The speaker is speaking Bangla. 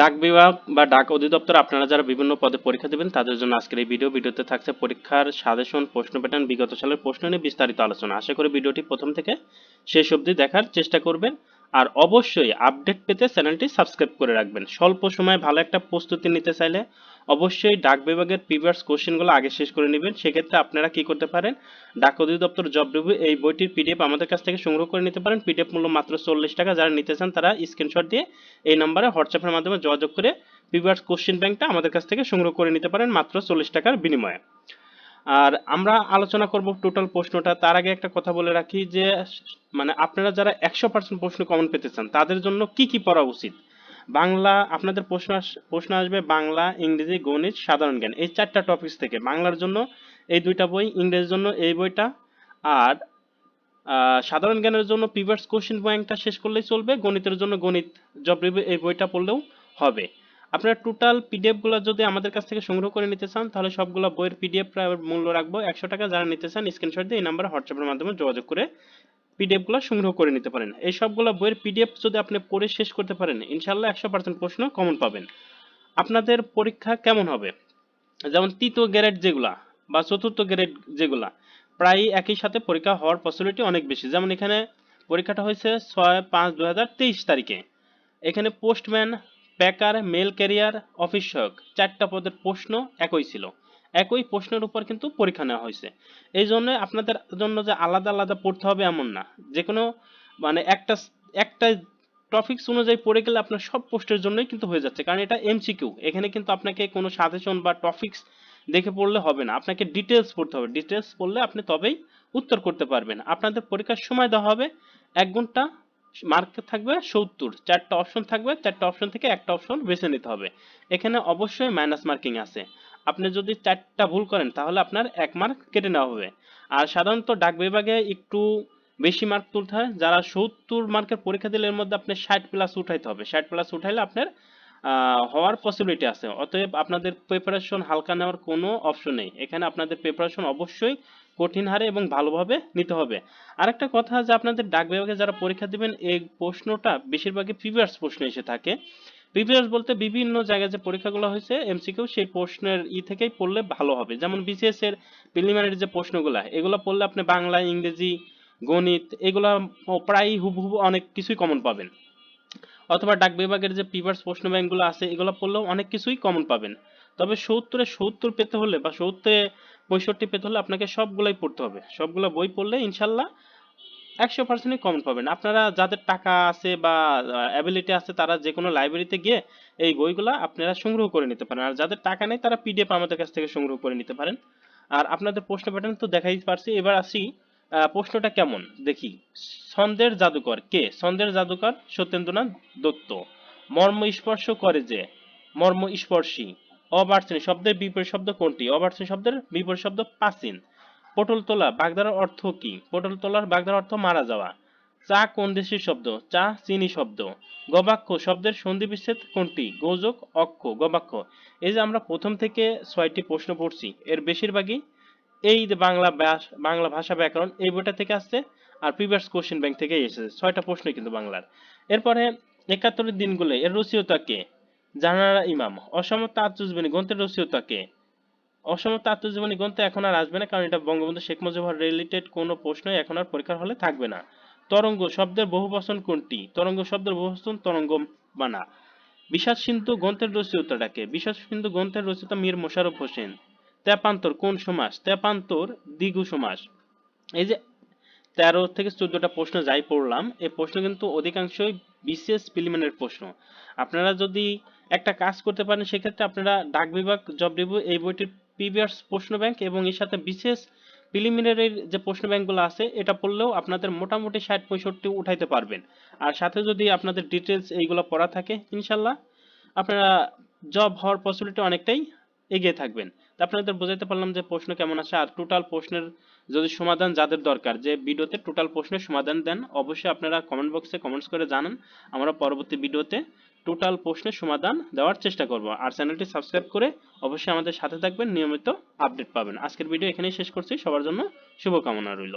ডাক বিভাগ বা ডাক অধিদপ্তর আপনারা যারা বিভিন্ন পদে পরীক্ষা দেবেন, তাদের জন্য আজকের এই ভিডিও ভিডিওতে থাকছে পরীক্ষার সাজেশন, প্রশ্ন প্যাটার্ন বিগত সালের প্রশ্ন নিয়ে বিস্তারিত আলোচনা। আশা করি ভিডিওটি প্রথম থেকে শেষ অবধি দেখার চেষ্টা করবেন। আর অবশ্যই আপডেট পেতে চ্যানেলটি সাবস্ক্রাইব করে রাখবেন। স্বল্প সময়ে ভালো একটা প্রস্তুতি নিতে চাইলে অবশ্যই ডাক বিভাগের প্রিভিয়াস কোশ্চেনগুলো আগে শেষ করে নেবেন। সেক্ষেত্রে আপনারা কি করতে পারেন? ডাক অধিদপ্তর জব রিভিউ এই বইটির পিডিএফ আমাদের কাছ থেকে সংগ্রহ করে নিতে পারেন। পিডিএফ মূল্য মাত্র চল্লিশ টাকা। যারা নিতে চান তারা স্ক্রিনশট দিয়ে এই নম্বরে হোয়াটসঅ্যাপের মাধ্যমে যোগাযোগ করে প্রিভিয়াস কোশ্চেন ব্যাংকটা আমাদের কাছ থেকে সংগ্রহ করে নিতে পারেন। মাত্র চল্লিশ টাকার বিনিময়ে। আর আমরা আলোচনা করব টোটাল প্রশ্নটা। তার আগে একটা কথা বলে রাখি যে মানে আপনারা যারা একশো পার্সেন্ট প্রশ্ন কমন পেতে চান, তাদের জন্য কি কি পড়া উচিত? বাংলা, আপনাদের প্রশ্ন প্রশ্ন আসবে বাংলা, ইংরেজি, গণিত, সাধারণ জ্ঞান। এই চারটা টপিকস থেকে। বাংলার জন্য এই দুইটা বই, ইংরেজির জন্য এই বইটা। আর সাধারণ জ্ঞানের জন্য প্রিভিয়াস কোশ্চেন ব্যাংকটা শেষ করলেই চলবে। গণিতের জন্য গণিত জব রিভিউ এই বইটা পড়লেও হবে। আপনারা টোটাল পিডিএফগুলো যদি আমাদের কাছ থেকে সংগ্রহ করে নিতে চান, তাহলে সবগুলো বইয়ের পিডিএফ মূল্য রাখব। একশো টাকা যারা নিতে চান স্ক্রিনশট দিয়ে এই নাম্বারে হোয়াটসঅ্যাপের মাধ্যমে যোগাযোগ করে পিডিএফগুলো সংগ্রহ করে নিতে পারেন। এই সবগুলো বইয়ের পিডিএফ যদি আপনি পড়ে শেষ করতে পারেন ইনশাল্লাহ একশো পার্সেন্ট প্রশ্ন কমন পাবেন। আপনাদের পরীক্ষা কেমন হবে? যেমন তৃতীয় গ্রেড যেগুলা বা চতুর্থ গ্রেড যেগুলা প্রায় একই সাথে পরীক্ষা হওয়ার পসিবিলিটি অনেক বেশি। যেমন এখানে পরীক্ষাটা হয়েছে ছয় পাঁচ দু তারিখে। এখানে postman packer mail carrier office সহায়ক চারটা পদের প্রশ্ন একই ছিল। একই প্রশ্নের উপর কিন্তু পরীক্ষা নেওয়া হয়েছে। এই জন্য আপনাদের জন্য যে আলাদা আলাদা পড়তে হবে এমন না। যে কোনো মানে একটা একটা টপিকস অনুযায়ী পড়ে গেলে আপনার সব পোস্টের জন্যই কিন্তু হয়ে যাচ্ছে। কারণ এটা এমসিকিউ। এখানে কিন্তু আপনাকে কোনো সাজেশন বা টপিকস দেখে পড়লে হবে না। আপনাকে ডিটেলস পড়তে হবে। ডিটেলস পড়লে আপনি তবেই উত্তর করতে পারবেন। আপনাদের পরীক্ষার সময় দেওয়া হবে এক ঘণ্টা মার্ক থাকবে সত্তর। চারটা অপশন থাকবে, চারটা অপশন থেকে একটা অপশন বেছে নিতে হবে। এখানে অবশ্যই মাইনাস মার্কিং আছে। আপনি যদি চারটা ভুল করেন, তাহলে আপনার এক মার্ক কেটে নেওয়া হবে। আর সাধারণত ডাক বিভাগে একটু বেশি মার্ক তুলতে হয়। যারা সত্তর মার্কের পরীক্ষা দিলে এর মধ্যে আপনি ষাট প্লাস উঠাইতে হবে। ষাট প্লাস উঠাইলে আপনার হওয়ার পসিবিলিটি আছে। অতএব আপনাদের প্রিপারেশন হালকা নেওয়ার কোনো অপশন নেই। এখানে আপনাদের প্রিপারেশন অবশ্যই কঠিন হারে এবং ভালোভাবে নিতে হবে। আরেকটা কথা যে আপনাদের ডাক বিভাগে যারা পরীক্ষা দিবেন, এই প্রশ্নটা বেশিরভাগই প্রিভিয়াস প্রশ্ন এসে থাকে। প্রিভিয়াস বলতে বিভিন্ন জায়গায় যে পরীক্ষাগুলো হয়েছে এমসিকিউ সেই প্রশ্নের ই থেকেই পড়লে ভালো হবে। যেমন বিসিএস এর প্রিলিমিনারি যে প্রশ্নগুলো, এগুলো পড়লে আপনি বাংলা, ইংরেজি, গণিত, এগুলা প্রায় হুবহু অনেক কিছুই কমন পাবেন। অথবা ডাক বিভাগের যে প্রিভিয়াস প্রশ্ন ব্যাংকগুলো আছে, এগুলো পড়লেও অনেক কিছুই কমন পাবেন। তবে সত্তরে সত্তর পেতে হলে বা সত্তরে পঁয়ষট্টি পেতে হলে আপনাকে সবগুলাই পড়তে হবে। সবগুলো বই পড়লে ইনশাল্লাহ একশো পার্সেন্টই কমন পাবেন। আপনারা যাদের টাকা আছে বা অ্যাবিলিটি আছে তারা যে কোনো লাইব্রেরিতে গিয়ে এই বইগুলা আপনারা সংগ্রহ করে নিতে পারেন। আর যাদের টাকা নেই তারা পিডিএফ আমাদের কাছ থেকে সংগ্রহ করে নিতে পারেন। আর আপনাদের প্রশ্ন প্যাটার্ন তো দেখাই পারছি। এবার আসি প্রশ্নটা কেমন? দেখি। ছন্দের জাদুকর কে? ছন্দের জাদুকর সত্যেন্দ্রনাথ দত্ত। মর্ম স্পর্শ করে যে মর্ম স্পর্শী অবার্সিন শব্দের বিপরীত শব্দ কোনটি? অবার্সিন শব্দের বিপরীত শব্দ প্রাচীন পটল তোলা, বাগদার অর্থ কি? পটল তোলার, বাগদার অর্থ মারা যাওয়া। চা কোন দেশের শব্দ? চা চিনি শব্দ। গবাক্ষ শব্দের সন্ধি বিচ্ছেদ কোনটি? গোযোগ অক্ষ, গবাক্ষ। এই যে আমরা প্রথম থেকে ছয়টি প্রশ্ন পড়ছি, এর বেশিরভাগই এই বাংলা বাংলা ভাষা ব্যাকরণ, এই বইটা থেকে আসছে আর প্রিভিয়াস কোশ্চেন ব্যাংক থেকে এসেছে। ছয়টা প্রশ্ন কিন্তু বাংলার। এরপরে একাত্তরের দিনগুলো, এর রসিয়তা কে? জানারা ইমাম। অসম তাজুজবিনী গ্রন্থের রসিয়তা কে? অসম তাত্ত্বজীবনী গ্রন্থ এখন আর আসবে না, কারণ এটা বঙ্গবন্ধু শেখ মুজিবুর রিলেটেড কোনো প্রশ্নই এখন আর পরীক্ষার হলে থাকবে না। তরঙ্গ শব্দের বহুবচন কোনটি? তরঙ্গ শব্দের বহুবচন তরঙ্গ বানা বিষাদ সিন্ধু গ্রন্থের রচয়িতাটাকে বিষাদ সিন্ধু গ্রন্থের রচয়িতা মীর মোশাররফ হোসেন। তেপান্তর কোন সমাস? তেপান্তর দ্বিগু সমাস। এই যে তেরো থেকে চোদ্দটা প্রশ্ন যাই পড়লাম, এই প্রশ্ন কিন্তু অধিকাংশই বিশেষ প্রিলিমিনারি প্রশ্ন। আপনারা যদি একটা কাজ করতে পারেন, সেক্ষেত্রে আপনারা ডাক বিভাগ, জব রিভিউ এই বইটির প্রিভিয়াস প্রশ্ন ব্যাংক এবং এর সাথে বিশেষ প্রিলিমিনারির যে প্রশ্ন ব্যাংকগুলো আছে, এটা পড়লেও আপনাদের মোটামুটি ষাট পঁয়ষট্টি উঠাইতে পারবেন। আর সাথে যদি আপনাদের ডিটেলস এইগুলো পড়া থাকে, ইনশাল্লাহ আপনারা জব হওয়ার পসিবিলিটি অনেকটাই এগিয়ে থাকবেন। আপনাদের বোঝাতে পারলাম যে প্রশ্ন কেমন আছে, আর টোটাল প্রশ্নের যদি সমাধান যাদের দরকার, যে ভিডিওতে টোটাল প্রশ্নের সমাধান দেন, অবশ্যই আপনারা কমেন্ট বক্সে কমেন্টস করে জানান। আমরা পরবর্তী ভিডিওতে টোটাল প্রশ্নের সমাধান দেওয়ার চেষ্টা করব। আর চ্যানেলটি সাবস্ক্রাইব করে অবশ্যই আমাদের সাথে থাকবেন। নিয়মিত আপডেট পাবেন। আজকের ভিডিও এখানেই শেষ করছি। সবার জন্য শুভকামনা রইল।